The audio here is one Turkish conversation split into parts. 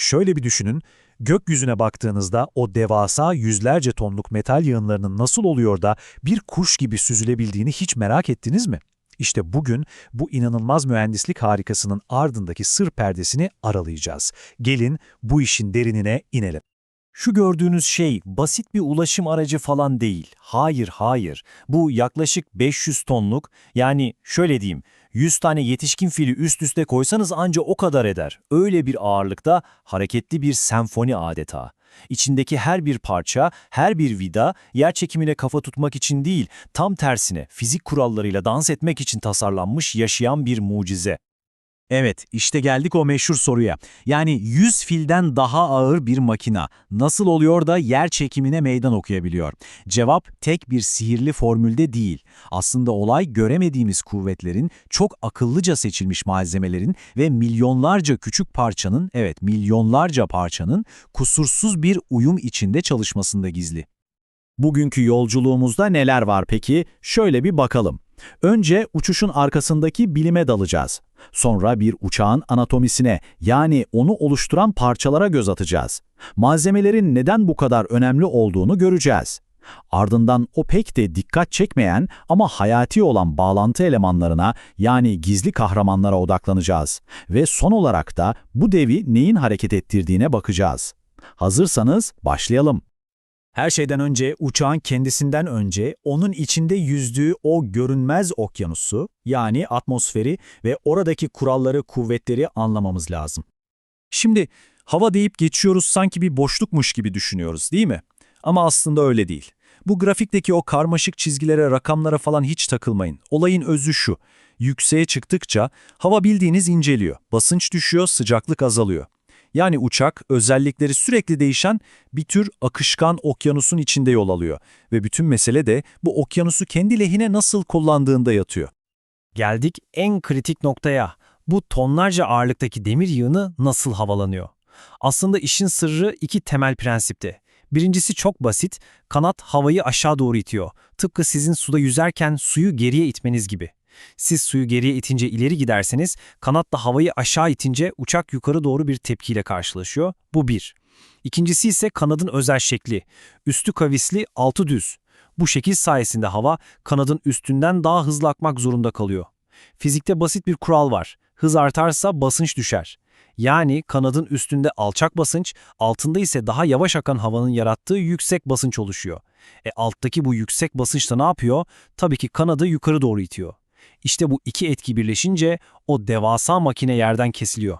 Şöyle bir düşünün, gökyüzüne baktığınızda o devasa yüzlerce tonluk metal yığınlarının nasıl oluyor da bir kuş gibi süzülebildiğini hiç merak ettiniz mi? İşte bugün bu inanılmaz mühendislik harikasının ardındaki sır perdesini aralayacağız. Gelin bu işin derinine inelim. Şu gördüğünüz şey basit bir ulaşım aracı falan değil. Hayır, hayır. Bu yaklaşık 500 tonluk, yani şöyle diyeyim, 100 tane yetişkin fili üst üste koysanız anca o kadar eder. Öyle bir ağırlıkta hareketli bir senfoni adeta. İçindeki her bir parça, her bir vida yer çekimine kafa tutmak için değil, tam tersine fizik kurallarıyla dans etmek için tasarlanmış yaşayan bir mucize. Evet, işte geldik o meşhur soruya. Yani 100 filden daha ağır bir makina nasıl oluyor da yer çekimine meydan okuyabiliyor? Cevap tek bir sihirli formülde değil. Aslında olay göremediğimiz kuvvetlerin, çok akıllıca seçilmiş malzemelerin ve milyonlarca küçük parçanın, evet milyonlarca parçanın kusursuz bir uyum içinde çalışmasında gizli. Bugünkü yolculuğumuzda neler var peki? Şöyle bir bakalım. Önce uçuşun arkasındaki bilime dalacağız. Sonra bir uçağın anatomisine yani onu oluşturan parçalara göz atacağız. Malzemelerin neden bu kadar önemli olduğunu göreceğiz. Ardından o pek de dikkat çekmeyen ama hayati olan bağlantı elemanlarına yani gizli kahramanlara odaklanacağız. Ve son olarak da bu devi neyin hareket ettirdiğine bakacağız. Hazırsanız başlayalım. Her şeyden önce uçağın kendisinden önce onun içinde yüzdüğü o görünmez okyanusu yani atmosferi ve oradaki kuralları, kuvvetleri anlamamız lazım. Şimdi hava deyip geçiyoruz sanki bir boşlukmuş gibi düşünüyoruz değil mi? Ama aslında öyle değil. Bu grafikteki o karmaşık çizgilere, rakamlara falan hiç takılmayın. Olayın özü şu. Yükseğe çıktıkça hava bildiğiniz inceliyor. Basınç düşüyor, sıcaklık azalıyor. Yani uçak özellikleri sürekli değişen bir tür akışkan okyanusun içinde yol alıyor ve bütün mesele de bu okyanusu kendi lehine nasıl kullandığında yatıyor. Geldik en kritik noktaya. Bu tonlarca ağırlıktaki demir yığını nasıl havalanıyor? Aslında işin sırrı iki temel prensipte. Birincisi çok basit, kanat havayı aşağı doğru itiyor. Tıpkı sizin suda yüzerken suyu geriye itmeniz gibi. Siz suyu geriye itince ileri giderseniz, kanat da havayı aşağı itince uçak yukarı doğru bir tepkiyle karşılaşıyor. Bu bir. İkincisi ise kanadın özel şekli. Üstü kavisli, altı düz. Bu şekil sayesinde hava kanadın üstünden daha hızlı akmak zorunda kalıyor. Fizikte basit bir kural var. Hız artarsa basınç düşer. Yani kanadın üstünde alçak basınç, altında ise daha yavaş akan havanın yarattığı yüksek basınç oluşuyor. E alttaki bu yüksek basınç da ne yapıyor? Tabii ki kanadı yukarı doğru itiyor. İşte bu iki etki birleşince o devasa makine yerden kesiliyor.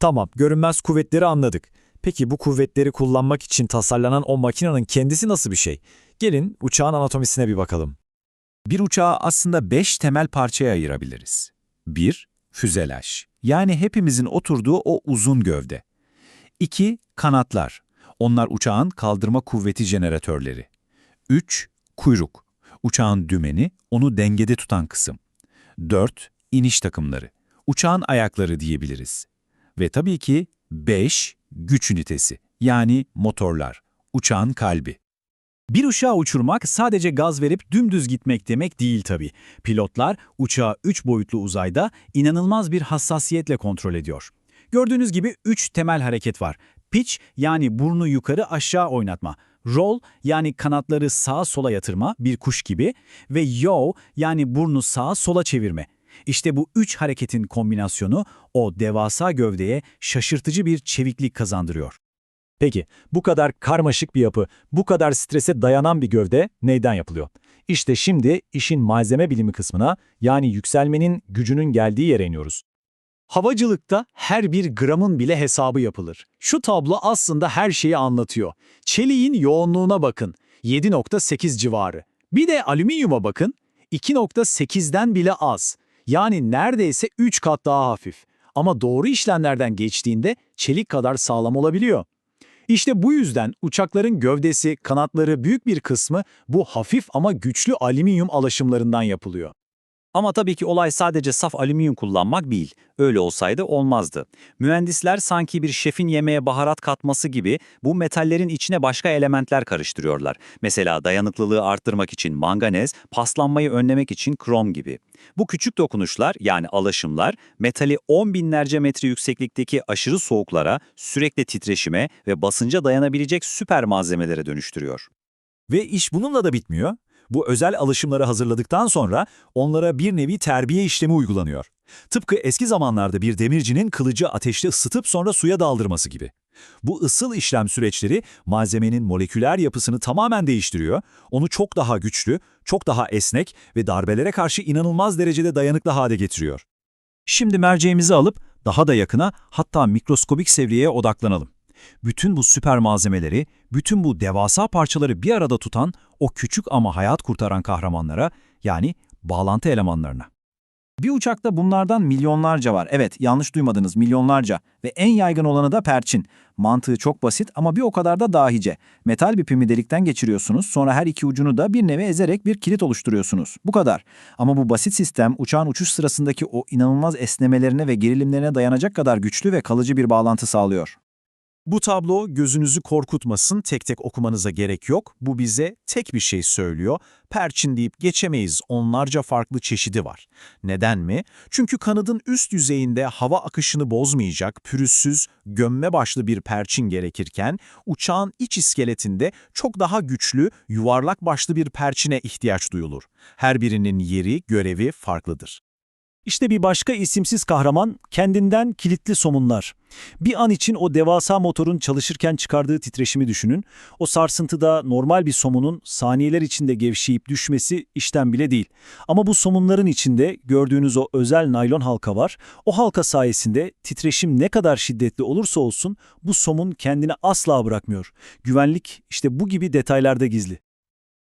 Tamam, görünmez kuvvetleri anladık. Peki bu kuvvetleri kullanmak için tasarlanan o makinenin kendisi nasıl bir şey? Gelin uçağın anatomisine bir bakalım. Bir uçağı aslında beş temel parçaya ayırabiliriz. 1. Füzelaj, yani hepimizin oturduğu o uzun gövde. 2. Kanatlar, onlar uçağın kaldırma kuvveti jeneratörleri. 3. Kuyruk, uçağın dümeni, onu dengede tutan kısım. 4. İniş takımları, uçağın ayakları diyebiliriz. Ve tabii ki 5. Güç ünitesi, yani motorlar, uçağın kalbi. Bir uçağı uçurmak sadece gaz verip dümdüz gitmek demek değil tabii. Pilotlar uçağı 3 boyutlu uzayda inanılmaz bir hassasiyetle kontrol ediyor. Gördüğünüz gibi 3 temel hareket var. Pitch yani burnu yukarı aşağı oynatma. Roll yani kanatları sağa sola yatırma bir kuş gibi ve yaw yani burnu sağa sola çevirme. İşte bu üç hareketin kombinasyonu o devasa gövdeye şaşırtıcı bir çeviklik kazandırıyor. Peki, bu kadar karmaşık bir yapı, bu kadar strese dayanan bir gövde neyden yapılıyor? İşte şimdi işin malzeme bilimi kısmına, yani yükselmenin gücünün geldiği yere iniyoruz. Havacılıkta her bir gramın bile hesabı yapılır. Şu tablo aslında her şeyi anlatıyor. Çeliğin yoğunluğuna bakın, 7.8 civarı. Bir de alüminyuma bakın, 2.8'den bile az. Yani neredeyse 3 kat daha hafif. Ama doğru işlemlerden geçtiğinde çelik kadar sağlam olabiliyor. İşte bu yüzden uçakların gövdesi, kanatları büyük bir kısmı bu hafif ama güçlü alüminyum alaşımlarından yapılıyor. Ama tabii ki olay sadece saf alüminyum kullanmak değil. Öyle olsaydı olmazdı. Mühendisler sanki bir şefin yemeğe baharat katması gibi bu metallerin içine başka elementler karıştırıyorlar. Mesela dayanıklılığı arttırmak için manganez, paslanmayı önlemek için krom gibi. Bu küçük dokunuşlar yani alaşımlar metali 10 binlerce metre yükseklikteki aşırı soğuklara, sürekli titreşime ve basınca dayanabilecek süper malzemelere dönüştürüyor. Ve iş bununla da bitmiyor. Bu özel alışımları hazırladıktan sonra onlara bir nevi terbiye işlemi uygulanıyor. Tıpkı eski zamanlarda bir demircinin kılıcı ateşte ısıtıp sonra suya daldırması gibi. Bu ısıl işlem süreçleri malzemenin moleküler yapısını tamamen değiştiriyor, onu çok daha güçlü, çok daha esnek ve darbelere karşı inanılmaz derecede dayanıklı hale getiriyor. Şimdi merceğimizi alıp daha da yakına hatta mikroskobik seviyeye odaklanalım. Bütün bu süper malzemeleri, bütün bu devasa parçaları bir arada tutan o küçük ama hayat kurtaran kahramanlara yani bağlantı elemanlarına. Bir uçakta bunlardan milyonlarca var. Evet, yanlış duymadınız, milyonlarca. Ve en yaygın olanı da perçin. Mantığı çok basit ama bir o kadar da dahice. Metal bir pimi delikten geçiriyorsunuz, sonra her iki ucunu da bir nevi ezerek bir kilit oluşturuyorsunuz. Bu kadar. Ama bu basit sistem uçağın uçuş sırasındaki o inanılmaz esnemelerine ve gerilimlerine dayanacak kadar güçlü ve kalıcı bir bağlantı sağlıyor. Bu tablo gözünüzü korkutmasın, tek tek okumanıza gerek yok. Bu bize tek bir şey söylüyor. Perçin deyip geçemeyiz, onlarca farklı çeşidi var. Neden mi? Çünkü kanadın üst yüzeyinde hava akışını bozmayacak, pürüzsüz, gömme başlı bir perçin gerekirken, uçağın iç iskeletinde çok daha güçlü, yuvarlak başlı bir perçine ihtiyaç duyulur. Her birinin yeri, görevi farklıdır. İşte bir başka isimsiz kahraman kendinden kilitli somunlar. Bir an için o devasa motorun çalışırken çıkardığı titreşimi düşünün. O sarsıntıda normal bir somunun saniyeler içinde gevşeyip düşmesi işten bile değil. Ama bu somunların içinde gördüğünüz o özel naylon halka var. O halka sayesinde titreşim ne kadar şiddetli olursa olsun bu somun kendini asla bırakmıyor. Güvenlik işte bu gibi detaylarda gizli.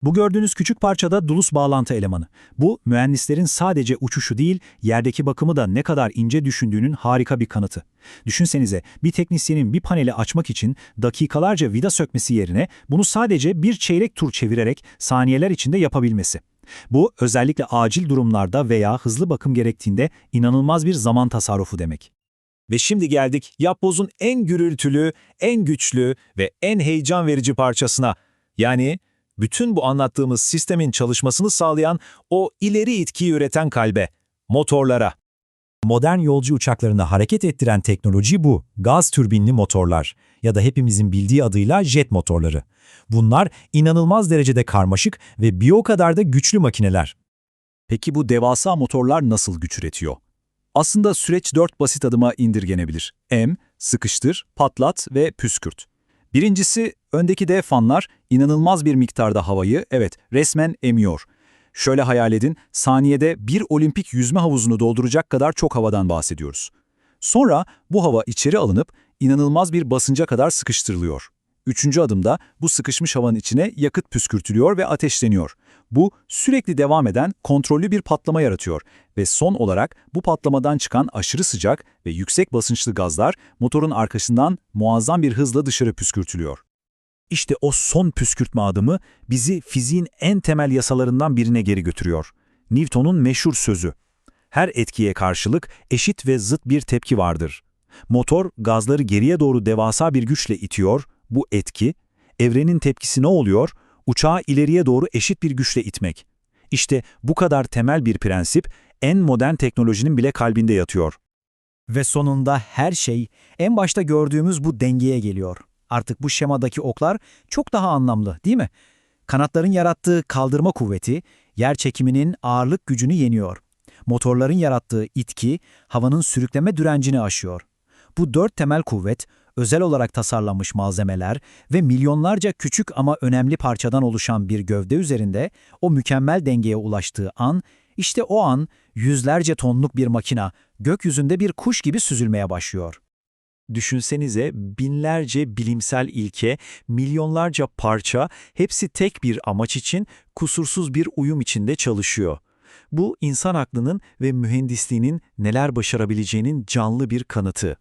Bu gördüğünüz küçük parçada dulus bağlantı elemanı. Bu, mühendislerin sadece uçuşu değil, yerdeki bakımı da ne kadar ince düşündüğünün harika bir kanıtı. Düşünsenize, bir teknisyenin bir paneli açmak için dakikalarca vida sökmesi yerine bunu sadece bir çeyrek tur çevirerek saniyeler içinde yapabilmesi. Bu, özellikle acil durumlarda veya hızlı bakım gerektiğinde inanılmaz bir zaman tasarrufu demek. Ve şimdi geldik yapbozun en gürültülü, en güçlü ve en heyecan verici parçasına. Yani bütün bu anlattığımız sistemin çalışmasını sağlayan o ileri itkiyi üreten kalbe, motorlara. Modern yolcu uçaklarını hareket ettiren teknoloji bu. Gaz türbinli motorlar ya da hepimizin bildiği adıyla jet motorları. Bunlar inanılmaz derecede karmaşık ve bir o kadar da güçlü makineler. Peki bu devasa motorlar nasıl güç üretiyor? Aslında süreç dört basit adıma indirgenebilir. Em, sıkıştır, patlat ve püskürt. Birincisi, öndeki dev fanlar inanılmaz bir miktarda havayı, evet resmen emiyor. Şöyle hayal edin, saniyede bir olimpik yüzme havuzunu dolduracak kadar çok havadan bahsediyoruz. Sonra bu hava içeri alınıp inanılmaz bir basınca kadar sıkıştırılıyor. Üçüncü adımda bu sıkışmış havanın içine yakıt püskürtülüyor ve ateşleniyor. Bu sürekli devam eden kontrollü bir patlama yaratıyor ve son olarak bu patlamadan çıkan aşırı sıcak ve yüksek basınçlı gazlar motorun arkasından muazzam bir hızla dışarı püskürtülüyor. İşte o son püskürtme adımı bizi fiziğin en temel yasalarından birine geri götürüyor. Newton'un meşhur sözü. Her etkiye karşılık eşit ve zıt bir tepki vardır. Motor gazları geriye doğru devasa bir güçle itiyor, bu etki, evrenin tepkisi ne oluyor? Uçağı ileriye doğru eşit bir güçle itmek. İşte bu kadar temel bir prensip en modern teknolojinin bile kalbinde yatıyor. Ve sonunda her şey en başta gördüğümüz bu dengeye geliyor. Artık bu şemadaki oklar çok daha anlamlı değil mi? Kanatların yarattığı kaldırma kuvveti, yer çekiminin ağırlık gücünü yeniyor. Motorların yarattığı itki, havanın sürükleme direncini aşıyor. Bu dört temel kuvvet, özel olarak tasarlanmış malzemeler ve milyonlarca küçük ama önemli parçadan oluşan bir gövde üzerinde o mükemmel dengeye ulaştığı an, işte o an yüzlerce tonluk bir makina gökyüzünde bir kuş gibi süzülmeye başlıyor. Düşünsenize binlerce bilimsel ilke, milyonlarca parça, hepsi tek bir amaç için kusursuz bir uyum içinde çalışıyor. Bu insan aklının ve mühendisliğinin neler başarabileceğinin canlı bir kanıtı.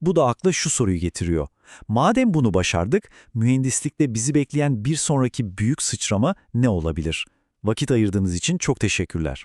Bu da akla şu soruyu getiriyor. Madem bunu başardık, mühendislikte bizi bekleyen bir sonraki büyük sıçrama ne olabilir? Vakit ayırdığınız için çok teşekkürler.